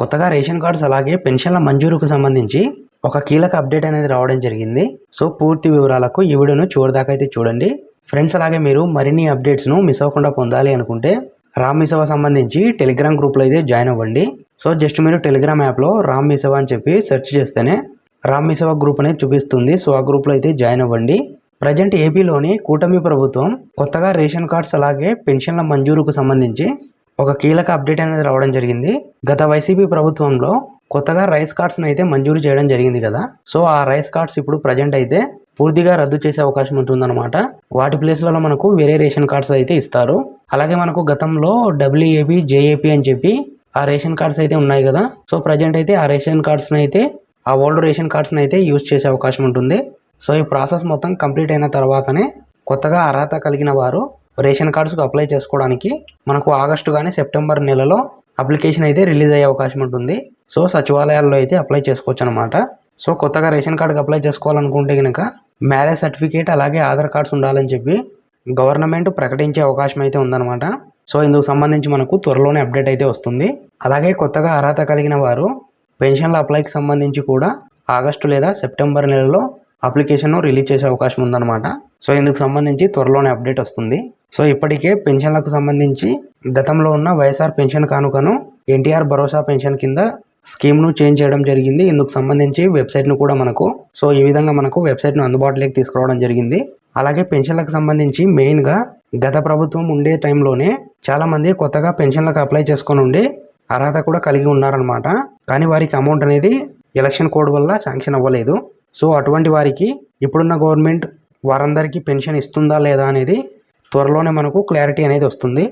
కొత్తగా ration cards అలాగే పెన్షన్ల మంజూరుకు సంబంధించి ఒక కీలక అప్డేట్ అనేది రావడం జరిగింది. సో పూర్తి వివరాలకు ఈ వీడియోను చివరిదాకా అయితే చూడండి. ఫ్రెండ్స్ అలాగే మీరు మరిన్ని అప్డేట్స్ను మిస్ అవ్వకుండా పొందాలి అనుకుంటే రామ్ మిసవ సంబంధించి టెలిగ్రామ్ గ్రూప్లో అయితే జాయిన్ అవ్వండి. సో జస్ట్ మీరు టెలిగ్రామ్ యాప్లో రామ్ మిసవ అని చెప్పి సెర్చ్ చేస్తేనే రామ్ మిసవ గ్రూప్ అనేది చూపిస్తుంది. సో ఆ గ్రూప్లో అయితే జాయిన్ అవ్వండి. ప్రజెంట్ ఏపీలోని కూటమి ప్రభుత్వం కొత్తగా రేషన్ కార్డ్స్ అలాగే పెన్షన్ల మంజూరుకు సంబంధించి ఒక కీలక అప్డేట్ అనేది రావడం జరిగింది. గత వైసీపీ ప్రభుత్వంలో కొత్తగా రైస్ కార్డ్స్ని అయితే మంజూరు చేయడం జరిగింది కదా. సో ఆ రైస్ కార్డ్స్ ఇప్పుడు ప్రజెంట్ అయితే పూర్తిగా రద్దు చేసే అవకాశం ఉంటుందన్నమాట. వాటి ప్లేస్లలో మనకు వేరే రేషన్ కార్డ్స్ అయితే ఇస్తారు. అలాగే మనకు గతంలో డబ్ల్యూఏపీ జేఏపీ అని చెప్పి ఆ రేషన్ కార్డ్స్ అయితే ఉన్నాయి కదా. సో ప్రజెంట్ అయితే ఆ రేషన్ కార్డ్స్ని అయితే ఆ ఓల్డ్ రేషన్ కార్డ్స్ని అయితే యూజ్ చేసే అవకాశం ఉంటుంది. సో ఈ ప్రాసెస్ మొత్తం కంప్లీట్ అయిన తర్వాతనే కొత్తగా అర్హత కలిగిన వారు రేషన్ కార్డ్స్కు అప్లై చేసుకోవడానికి మనకు ఆగస్టు కానీ సెప్టెంబర్ నెలలో అప్లికేషన్ అయితే రిలీజ్ అయ్యే అవకాశం ఉంటుంది. సో సచివాలయాల్లో అయితే అప్లై చేసుకోవచ్చు అనమాట సో కొత్తగా రేషన్ కార్డుకి అప్లై చేసుకోవాలనుకుంటే కనుక మ్యారేజ్ సర్టిఫికేట్ అలాగే ఆధార్ కార్డ్స్ ఉండాలని చెప్పి గవర్నమెంట్ ప్రకటించే అవకాశం అయితే ఉందన్నమాట. సో ఇందుకు సంబంధించి మనకు త్వరలోనే అప్డేట్ అయితే వస్తుంది. అలాగే కొత్తగా అర్హత కలిగిన వారు పెన్షన్ల అప్లైకి సంబంధించి కూడా ఆగస్టు లేదా సెప్టెంబర్ నెలలో అప్లికేషన్ను రిలీజ్ చేసే అవకాశం ఉందన్నమాట. సో ఇందుకు సంబంధించి త్వరలోనే అప్డేట్ వస్తుంది. సో ఇప్పటికే పెన్షన్లకు సంబంధించి గతంలో ఉన్న వైఎస్ఆర్ పెన్షన్ కానుకను ఎన్టీఆర్ భరోసా పెన్షన్ కింద స్కీమ్ను చేంజ్ చేయడం జరిగింది. ఇందుకు సంబంధించి వెబ్సైట్ను కూడా మనకు సో ఈ విధంగా మనకు వెబ్సైట్ను అందుబాటులోకి తీసుకురావడం జరిగింది. అలాగే పెన్షన్లకు సంబంధించి మెయిన్గా గత ప్రభుత్వం ఉండే టైంలోనే చాలామంది కొత్తగా పెన్షన్లకు అప్లై చేసుకొని ఉండి అర్హత కూడా కలిగి ఉన్నారనమాట కానీ వారికి అమౌంట్ అనేది ఎలక్షన్ కోడ్ వల్ల శాంక్షన్ అవ్వలేదు. సో అటువంటి వారికి ఇప్పుడున్న గవర్నమెంట్ వారందరికీ పెన్షన్ ఇస్తుందా లేదా అనేది త్వరలోనే మనకు క్లారిటీ అనేది వస్తుంది.